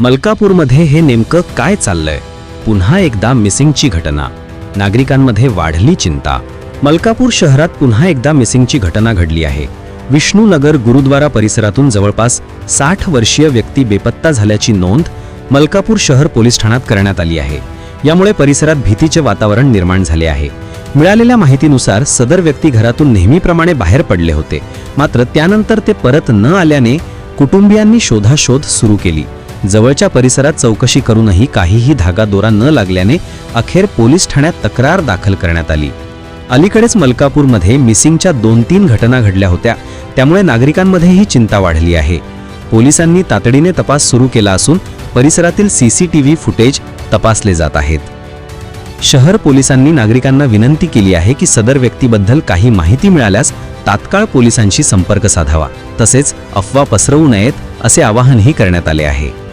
मलकापूरमध्ये हे नेमकं काय चाललंय? पुन्हा एकदा मिसिंगची घटना. नागरिकांमध्ये वाढली चिंता. मलकापूर शहरात पुन्हा एकदा मिसिंगची घटना घडली आहे. विष्णूनगर गुरुद्वारा परिसरातून जवळपास साठ वर्षीय व्यक्ती बेपत्ता झाल्याची नोंद मलकापूर शहर पोलीस ठाण्यात करण्यात आली आहे. यामुळे परिसरात भीतीचे वातावरण निर्माण झाले आहे. मिळालेल्या माहितीनुसार सदर व्यक्ती घरातून नेहमीप्रमाणे बाहेर पडले होते. मात्र त्यानंतर ते परत न आल्याने कुटुंबियांनी शोधाशोध सुरू केली. जवळच्या परिसरात चौकशी करूनही काहीही धागा दोरा न लागल्याने अखेर पोलीस ठाण्यात तक्रार दाखल करण्यात आली. अलीकडेच मलकापूरमध्ये मिसिंगच्या दोन तीन घटना घडल्या होत्या त्यामुळे नागरिकांमध्येही चिंता वाढली आहे. पोलिसांनी तातडीने तपास सुरू केला असून परिसरातील सीसीटीव्ही फुटेज तपासले जात आहेत. शहर पोलिसांनी नागरिकांना विनंती केली आहे की सदर व्यक्तीबद्दल काही माहिती मिळाल्यास तात्काळ पोलिसांशी संपर्क साधावा तसेच अफवा पसरवू नयेत असे आवाहनही करण्यात आले आहे.